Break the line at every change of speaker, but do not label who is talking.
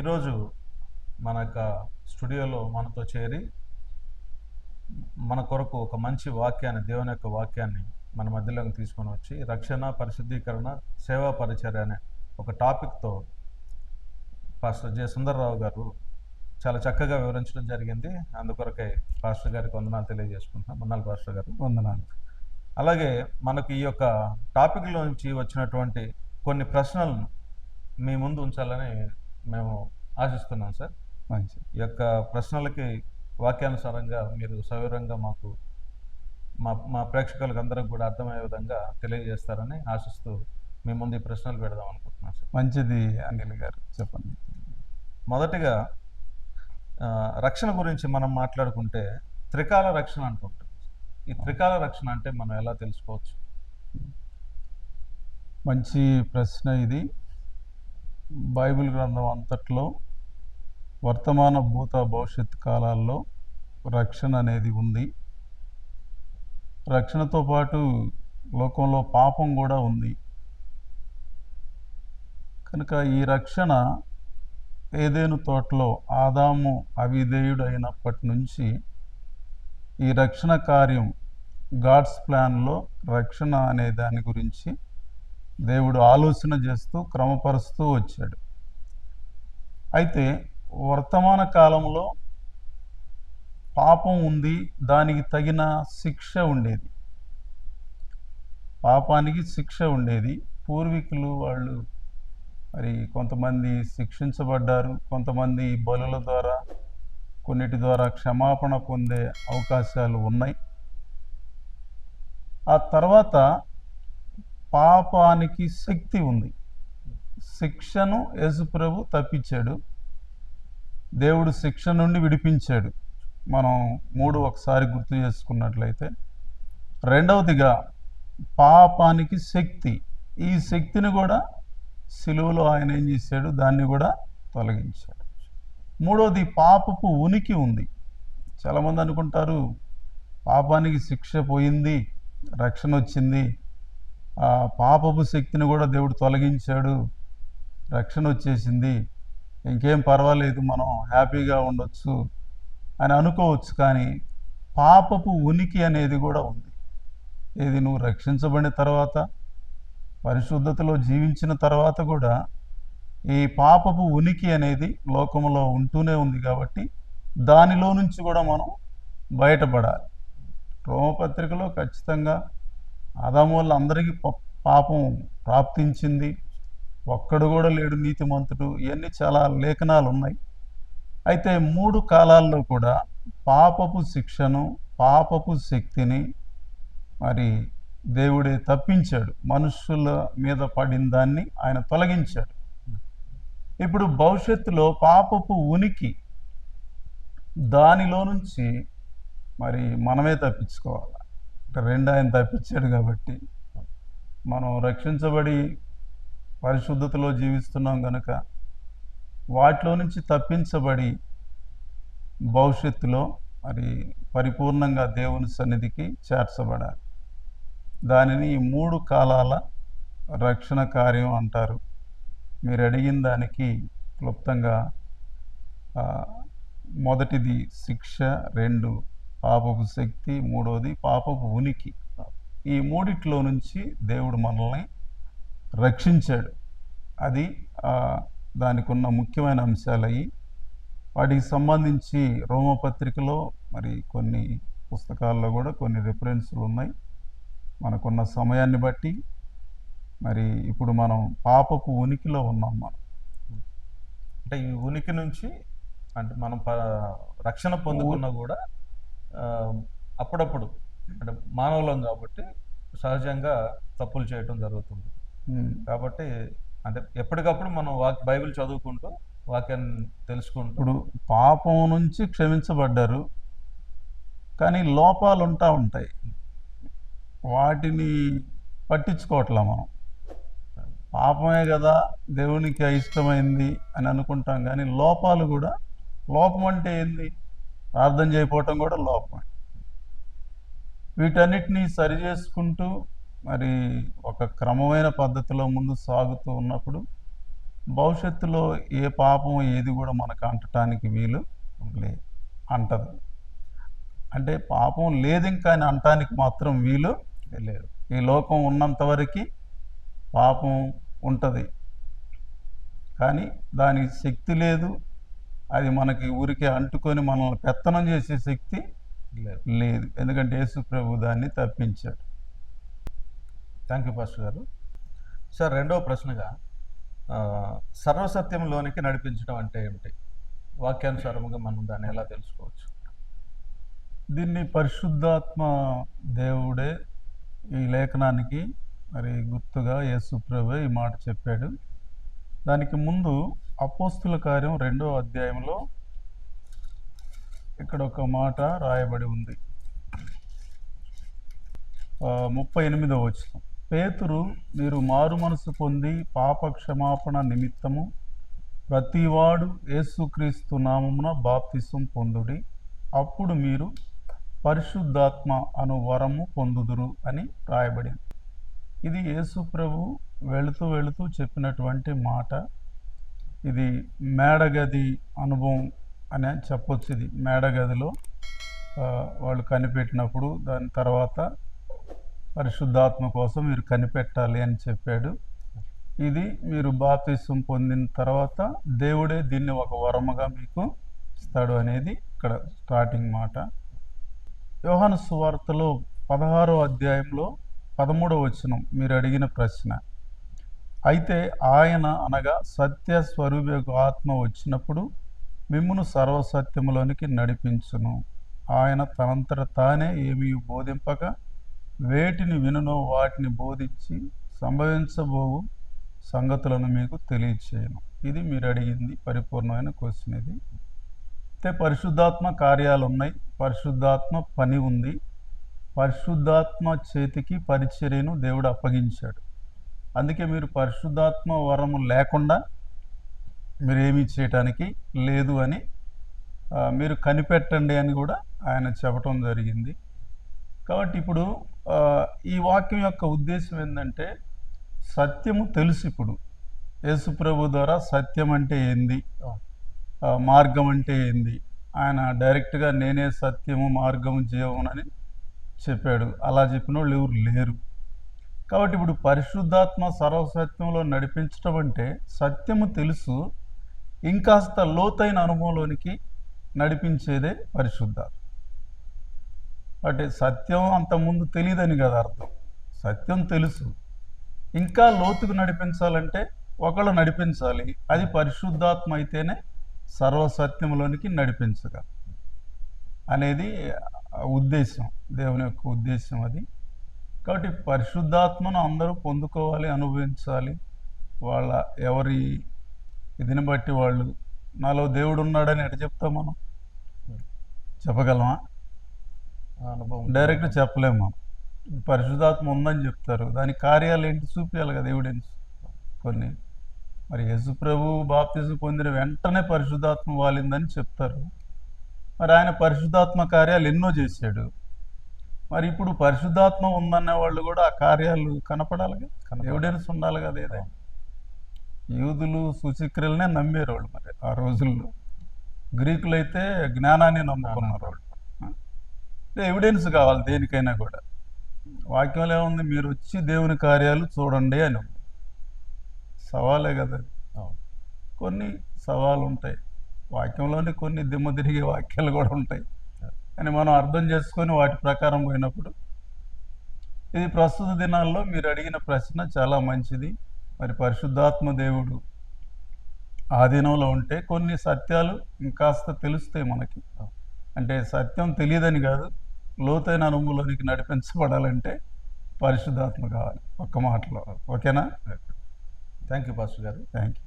ఈరోజు మన యొక్క స్టూడియోలో మనతో చేరి మన కొరకు ఒక మంచి వాక్యాన్ని దేవుని యొక్క వాక్యాన్ని మన మధ్యలోకి తీసుకొని వచ్చి రక్షణ పరిశుద్ధీకరణ సేవా పరిచర్య అనే ఒక టాపిక్తో పాస్టర్ జె సుందర్రావు గారు చాలా చక్కగా వివరించడం జరిగింది. అందుకొరకై పాస్టర్ గారికి వందనాలు తెలియజేసుకుంటున్నాం వందనాలు పాస్టర్ గారు.
వందనాలు.
అలాగే మనకు ఈ యొక్క టాపిక్లో నుంచి వచ్చినటువంటి కొన్ని ప్రశ్నలను మీ ముందు ఉంచాలని మేము ఆశిస్తున్నాం సార్.
మంచి
ఈ యొక్క ప్రశ్నలకి వాక్యానుసారంగా మీరు సవివరంగా మాకు మా మా ప్రేక్షకులకు అందరికి కూడా అర్థమయ్యే విధంగా తెలియజేస్తారని ఆశిస్తూ మీ ముందు ఈ ప్రశ్నలు పెడదాం అనుకుంటున్నాను సార్.
మంచిది అనిల్ గారు. చెప్పండి.
మొదటిగా రక్షణ గురించి మనం మాట్లాడుకుంటే త్రికాల రక్షణ అంటుంటాం ఈ త్రికాల రక్షణ అంటే మనం ఎలా తెలుసుకోవచ్చు?
మంచి ప్రశ్న ఇది. బైబిల్ గ్రంథం అంతట్లో వర్తమాన భూత భవిష్యత్ కాలాల్లో రక్షణ అనేది ఉంది. రక్షణతో పాటు లోకంలో పాపం కూడా ఉంది. కనుక ఈ రక్షణ ఏదేను తోటలో ఆదాము అవిధేయుడు అయినప్పటి నుంచి ఈ రక్షణ కార్యం గాడ్స్ ప్లాన్లో రక్షణ అనే దాని గురించి దేవుడు ఆలోచన చేస్తూ క్రమపరుస్తూ వచ్చాడు. అయితే వర్తమాన కాలంలో పాపం ఉంది దానికి తగిన శిక్ష ఉండేది. పాపానికి శిక్ష ఉండేది. పూర్వీకులు వాళ్ళు మరి కొంతమంది శిక్షించబడ్డారు కొంతమంది బలుల ద్వారా కొన్నిటి ద్వారా క్షమాపణ పొందే అవకాశాలు ఉన్నాయి. ఆ తర్వాత పాపానికి శక్తి ఉంది. శిక్షను యేసుప్రభు తప్పించాడు. దేవుడు శిక్ష నుండి విడిపించాడు. మనం మూడు ఒకసారి గుర్తు చేసుకున్నట్లయితే రెండవదిగా పాపానికి శక్తి. ఈ శక్తిని కూడా సిలువలో ఆయన ఏం చేశాడు? దాన్ని కూడా తొలగించాడు. మూడవది పాపపు ఉనికి ఉంది. చాలామంది అనుకుంటారు పాపానికి శిక్ష పోయింది రక్షణ వచ్చింది పాపపు శక్తిని కూడా దేవుడు తొలగించాడు. రక్షణ వచ్చేసింది. ఇంకేం పర్వాలేదు మనం హ్యాపీగా ఉండొచ్చు అని అనుకోవచ్చు కానీ పాపపు ఉనికి అనేది కూడా ఉంది. ఏది నువ్వు రక్షించబడిన తర్వాత పరిశుద్ధతలో జీవించిన తర్వాత కూడా ఈ పాపపు ఉనికి అనేది లోకంలో ఉంటూనే ఉంది కాబట్టి దానిలో నుంచి కూడా మనం బయటపడాలి. రోమపత్రికలో ఖచ్చితంగా ఆదాము వల్ల అందరికీ ప- పాపం ప్రాప్తించింది. ఒక్కడు కూడా లేడు నీతిమంతుడు. ఇవన్నీ చాలా లేఖనాలు ఉన్నాయి అయితే మూడు కాలాల్లో కూడా పాపపు శిక్షను పాపపు శక్తిని మరి దేవుడే తప్పించాడు. మనుషుల మీద పడిన దాన్ని ఆయన తొలగించాడు. ఇప్పుడు భవిష్యత్తులో పాపపు ఉనికి దానిలో నుంచి మరి మనమే తప్పించుకోవాలి? రెండు ఆయన తప్పించాడు కాబట్టి మనం రక్షించబడి పరిశుద్ధతలో జీవిస్తున్నాం కనుక వాటిలో నుంచి తప్పించబడి భవిష్యత్తులో మరి పరిపూర్ణంగా దేవుని సన్నిధికి చేర్చబడాలి. దానిని ఈ మూడు కాలాల రక్షణ కార్యం అంటారు. మీరు అడిగిన దానికి క్లుప్తంగా మొదటిది శిక్ష రెండు పాపపు శక్తి మూడవది పాపపు ఉనికి. ఈ మూడిట్లో నుంచి దేవుడు మనల్ని రక్షించాడు. అది దానికి ఉన్న ముఖ్యమైన అంశాలు అయ్యి వాటికి సంబంధించి రోమపత్రికలో మరి కొన్ని పుస్తకాల్లో కూడా కొన్ని రిఫరెన్స్లు ఉన్నాయి. మనకున్న సమయాన్ని బట్టి మరి ఇప్పుడు మనం పాపపు ఉనికిలో ఉన్నాం మనం.
అంటే ఈ ఉనికి నుంచి అంటే మనం ప- రక్షణ పొందుకున్నా కూడా అప్పుడప్పుడు అంటే మానవులం కాబట్టి సహజంగా తప్పులు చేయటం జరుగుతుంది. కాబట్టి అంటే ఎప్పటికప్పుడు మనం వాక్ బైబిల్ చదువుకుంటూ వాక్యాన్ని తెలుసుకుంటూ
ఇప్పుడు పాపం నుంచి క్షమించబడ్డారు. కానీ లోపాలు ఉంటా ఉంటాయి. వాటిని పట్టించుకోవట్లే మనం. పాపమే కదా దేవునికి ఇష్టమైంది అని అనుకుంటాం కానీ లోపాలు కూడా లోపం అంటే ఏంది? ప్రార్థన చేయకపోవటం కూడా లోపమే వీటన్నిటినీ సరి చేసుకుంటూ మరి ఒక క్రమమైన పద్ధతిలో ముందు సాగుతూ ఉన్నప్పుడు భవిష్యత్తులో ఏ పాపం ఏది కూడా మనకు అంటటానికి వీలు లే అంటదు. అంటే పాపం లేదు ఇంకా అని అంటానికి మాత్రం వీలు
లేదు.
ఈ లోకం ఉన్నంత వరకు పాపం ఉంటుంది. కానీ దానికి శక్తి లేదు అది మనకి ఊరికే అంటుకొని మనల్ని పెత్తనం చేసే శక్తి
లేదు.
లేదు. ఎందుకంటే యేసు ప్రభు దాన్ని తప్పించాడు.
థ్యాంక్ యూ పాస్టర్ గారు. సార్ రెండవ ప్రశ్నగా సర్వసత్యంలోనికి నడిపించడం అంటే ఏమిటి? వాక్యానుసారముగా మనం దాన్ని ఎలా తెలుసుకోవచ్చు?
దీన్ని పరిశుద్ధాత్మ దేవుడే ఈ లేఖనానికి మరి గుర్తుగా యేసు ప్రభు ఈ మాట చెప్పాడు. దానికి ముందు అపోస్తుల కార్యం రెండో అధ్యాయంలో ఇక్కడ ఒక మాట రాయబడి ఉంది. ముప్పై ఎనిమిదో వచ్చిన పేతురు మీరు మారు మనసు పొంది పాప క్షమాపణ నిమిత్తము ప్రతివాడు యేసుక్రీస్తు నామమున బాప్తిసం పొందుడి. అప్పుడు మీరు పరిశుద్ధాత్మ అను వరము పొందుదురు అని రాయబడింది. ఇది యేసు ప్రభు వెళుతూ వెళుతూ చెప్పినటువంటి మాట. ఇది మేడగది అనుభవం అని చెప్పొచ్చు. ఇది మేడగదిలో వాళ్ళు కనిపెట్టినప్పుడు దాని తర్వాత పరిశుద్ధాత్మ కోసం మీరు కనిపెట్టాలి అని చెప్పాడు. ఇది మీరు బాప్తిసం పొందిన తర్వాత దేవుడే దీన్ని ఒక వరముగా మీకు ఇస్తాడు అనేది ఇక్కడ స్టార్టింగ్ మాట. యోహాను సువార్తలో పదహారో అధ్యాయంలో పదమూడవ వచనం మీరు అడిగిన ప్రశ్న అయితే ఆయన అనగా సత్య స్వరూపకు ఆత్మ వచ్చినప్పుడు మిమ్మును సర్వసత్యములోనికి నడిపించును. ఆయన తనంతట తానే ఏమీ బోధింపక వేటిని వినునో వాటిని బోధించి సంభవించబోవు సంగతులను మీకు తెలియచేయను. ఇది మీరు అడిగింది పరిపూర్ణమైన క్వశ్చన్ ఇది. అయితే పరిశుద్ధాత్మ కార్యాలు ఉన్నాయి. పరిశుద్ధాత్మ పని ఉంది. పరిశుద్ధాత్మ చేతికి పరిచర్యను దేవుడు అప్పగించాడు. అందుకే మీరు పరిశుద్ధాత్మ వరము లేకుండా మీరు ఏమీ చేయటానికి లేదు అని మీరు కనిపెట్టండి అని కూడా ఆయన చెప్పటం జరిగింది. కాబట్టి ఇప్పుడు ఈ వాక్యం యొక్క ఉద్దేశం ఏంటంటే సత్యము తెలుసు ఇప్పుడు. యేసుప్రభు ద్వారా సత్యం అంటే ఏంది? మార్గం అంటే ఏంది? ఆయన డైరెక్ట్గా నేనే సత్యము మార్గము జీవము అని చెప్పాడు. అలా చెప్పిన వాళ్ళు ఎవరు లేరు. కాబట్టి ఇప్పుడు పరిశుద్ధాత్మ సర్వసత్యంలో నడిపించడం అంటే సత్యము తెలుసు ఇంకాస్త లోతైన అనుభవంలోనికి నడిపించేదే పరిశుద్ధాత్మ. అంటే సత్యం అంతకుముందు తెలియదని కదా అర్థం. సత్యం తెలుసు. ఇంకా లోతుకు నడిపించాలంటే ఒకళ్ళు నడిపించాలి. అది పరిశుద్ధాత్మ అయితేనే సర్వసత్యంలోనికి నడిపించగలరు అనేది ఉద్దేశం. దేవుని యొక్క ఉద్దేశం అది. కాబట్టి పరిశుద్ధాత్మను అందరూ పొందుకోవాలి అనుభవించాలి. వాళ్ళ ఎవరి ఇదిని బట్టి వాళ్ళు నాలో దేవుడు ఉన్నాడని ఎట చెప్తాం మనం? చెప్పగలమా? డైరెక్ట్ చెప్పలేము మనం. పరిశుద్ధాత్మ ఉందని చెప్తారు. దాని కార్యాలు ఏంటి చూపించాలి కదా ఎవిడెన్స్? కొన్ని. మరి యేసు ప్రభు బాప్తిజం పొందిన వెంటనే పరిశుద్ధాత్మ వాలిందని చెప్తారు. మరి ఆయన పరిశుద్ధాత్మ కార్యాలు ఎన్నో చేశాడు. మరి ఇప్పుడు పరిశుద్ధాత్మ ఉందనే వాళ్ళు కూడా ఆ కార్యాలు కనపడాలిగా?
కనపడాలి.
ఎవిడెన్స్ ఉండాలి కదా ఏదైనా యూదులు సూచిక్రియలనే నమ్మారు వాళ్ళు మరి ఆ రోజుల్లో. గ్రీకులు అయితే జ్ఞానాన్ని నమ్ముకున్నారు వాళ్ళు. ఎవిడెన్స్ కావాలి దేనికైనా కూడా. వాక్యంలో ఏముంది? మీరు వచ్చి దేవుని కార్యాలు చూడండి అని ఉంది. సవాలే కదా. కొన్ని సవాలు ఉంటాయి వాక్యంలోనే కొన్ని దిమ్మ తిరిగే వాక్యాలు కూడా ఉంటాయి. కానీ మనం అర్థం చేసుకొని వాటి ప్రకారం పోయినప్పుడు ఇది ప్రస్తుత దినాల్లో మీరు అడిగిన ప్రశ్న చాలా మంచిది. మరి పరిశుద్ధాత్మ దేవుడు ఆ దినంలో ఉంటే కొన్ని సత్యాలు ఇంకాస్త తెలుస్తాయి మనకి. అంటే సత్యం తెలియదని కాదు లోతైన అనుభవంలోనికి నడిపించబడాలంటే పరిశుద్ధాత్మ కావాలి. ఒక్క మాటలో. ఓకేనా?
థ్యాంక్ యూ పాస్టర్ గారు.
Thank you